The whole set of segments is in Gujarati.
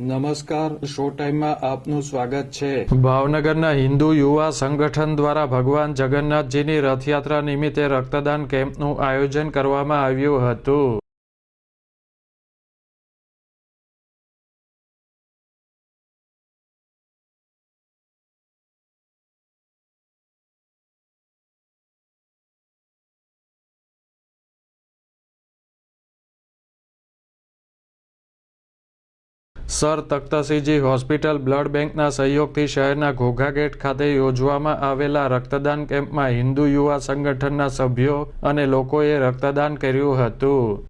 નમસ્કાર, શો ટાઈમમાં આપનું સ્વાગત છે. ભાવનગરના હિન્દુ યુવા સંગઠન દ્વારા ભગવાન જગન્નાથજીની રથયાત્રા નિમિત્તે રક્તદાન કેમ્પનું આયોજન કરવામાં આવ્યું હતું. સર તખ્તસિંહજી, હોસ્પિટલ બ્લડ બેંકના સહયોગથી શહેરના ઘોઘા ગેટ ખાતે યોજવામાં આવેલા રક્તદાન કેમ્પમાં હિન્દુ યુવા સંગઠનના સભ્યો અને લોકોએ રક્તદાન કર્યું હતું.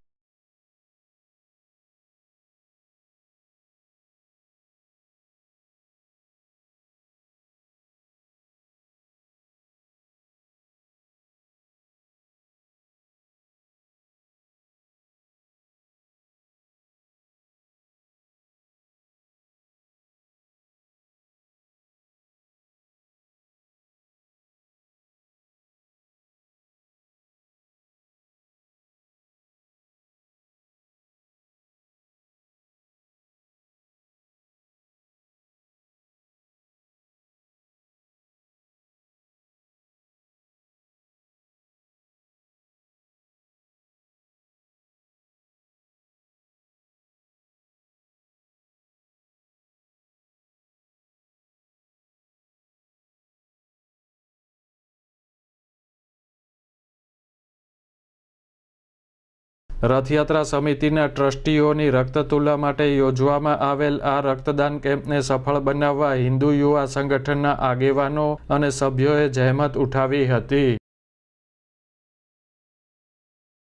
રથયાત્રા સમિતિના ટ્રસ્ટીઓની રક્તતુલા માટે યોજવામાં આવેલ આ રક્તદાન કેમ્પને સફળ બનાવવા હિન્દુ યુવા સંગઠનના આગેવાનો અને સભ્યોએ જહેમત ઉઠાવી હતી.